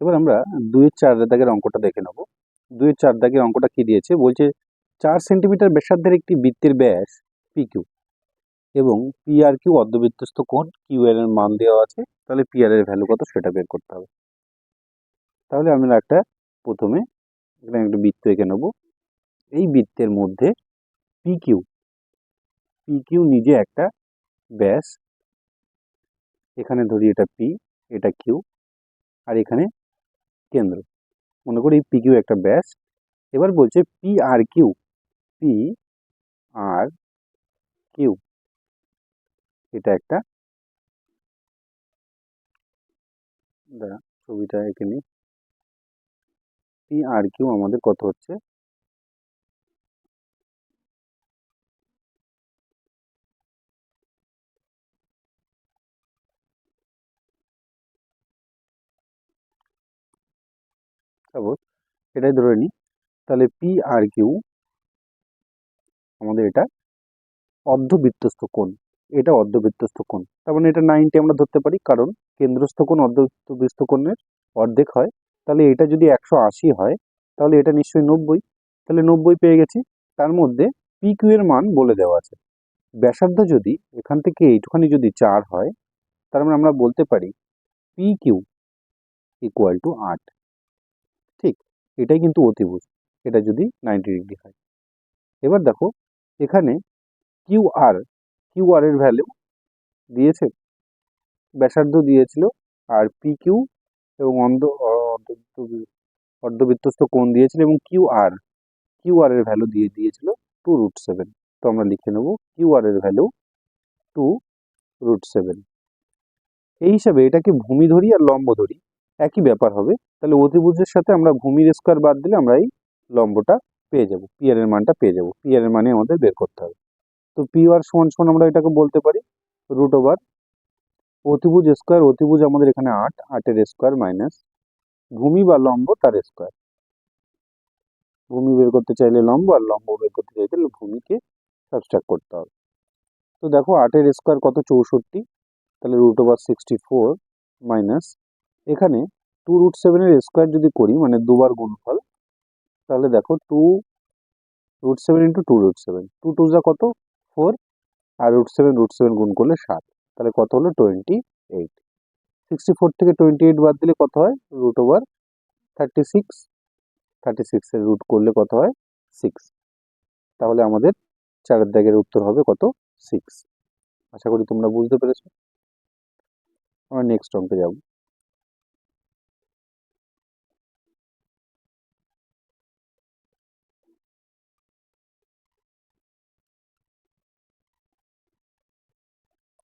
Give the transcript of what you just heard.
এবার আমরা দুইয়ের চার দাগের অঙ্কটা দেখে নেব। দুইয়ের চার দাগের অঙ্কটা কি দিয়েছে? বলছে চার সেন্টিমিটার ব্যাসার্ধের একটি বৃত্তের ব্যাস পি কিউ এবং পি আর কিউ অর্ধবৃত্তস্থ কোণ কিউ এর মান দেওয়া আছে। তাহলে পি আর এর ভ্যালু কত? সেটা বের করতে হবে। তাহলে আমরা একটা প্রথমে এখানে একটা বৃত্ত এঁকে নেব। এই বৃত্তের মধ্যে পি কিউ পি কিউ নিজে একটা ব্যাস। এখানে ধরি এটা পি এটা কিউ আর এখানে কেন্দ্র। মনে করি পি কিউ একটা ব্যাস। এবার বলছে P R Q P R Q এটা একটা ছবিটা এখানে পি আর কিউ আমাদের কত হচ্ছে? সাপোজ, এটাই ধরে নিই। তাহলে পি আর কিউ আমাদের এটা অর্ধবৃত্তস্থ কোণ, এটা অর্ধবৃত্তস্থ কোণ। তার মানে এটা নাইনটি আমরা ধরতে পারি, কারণ কেন্দ্রস্থ কোণ অর্ধবৃত্তস্থ কোণের অর্ধেক হয়। তাহলে এটা যদি একশো আশি হয়, তাহলে এটা নিশ্চয়ই নব্বই। তাহলে নব্বই পেয়ে গেছি। তার মধ্যে পি কিউ এর মান বলে দেওয়া আছে। ব্যাসার্ধ যদি এখান থেকে এইটুখানি যদি চার হয়, তার মানে আমরা বলতে পারি পি কিউ ইকুয়াল টু আট। এটাই কিন্তু অতিভুজ। এটা যদি নাইনটি ডিগ্রি হয়। এবার দেখো, এখানে কিউ আর কিউ আর এর ভ্যালু দিয়েছে, ব্যাসার্ধ দিয়েছিল, আর পি কিউ এবং অন্ধ অর্ধবৃত্তস্থ কোণ দিয়েছিল এবং কিউ আর কিউ আর এর ভ্যালু দিয়ে দিয়েছিল টু রুট সেভেন তো আমরা লিখে নেব কিউ আর এর ভ্যালু টু রুট সেভেন এই হিসাবে এটাকে ভূমি ধরি আর লম্ব ধরি। একই ব্যাপার হবে। তাহলে অতিভুজের সাথে আমরা ভূমির স্কোয়ার বাদ দিলে আমরা এই লম্বটা পেয়ে যাব। পি এর মানটা পেয়ে যাব। পি আর এর মানে আমাদের বের করতে হবে। তো পি আর সমান সমান আমরা এটাকে বলতে পারি রুট ওভার অতিভুজ স্কোয়ার অতিভুজ আমাদের এখানে আট, আটের স্কোয়ার মাইনাস ভূমি বা লম্ব তার স্কোয়ার ভূমি বের করতে চাইলে লম্ব আর লম্ব বের করতে চাইলে ভূমিকে সাবস্ট্রাক্ট করতে হবে। তো দেখো আটের স্কোয়ার কত? চৌষট্টি। তাহলে root over sixty four minus এখানে টু রুট সেভেনের স্কোয়ার যদি করি মানে দুবার গুণফল, তাহলে দেখো two root seven into two root seven two two যা কত? ফোর আর রুট সেভেন রুট সেভেন গুণ করলে সাত। তাহলে কত হলো? টোয়েন্টি এইট সিক্সটি ফোর থেকে টোয়েন্টি এইট বাদ দিলে কত হয়? Root over thirty six thirty সিক্সের রুট করলে কত হয়? সিক্স তাহলে আমাদের চারের দাগের উত্তর হবে কত? সিক্স আশা করি তোমরা বুঝতে পেরেছ। আমরা নেক্সট অঙ্কে যাব।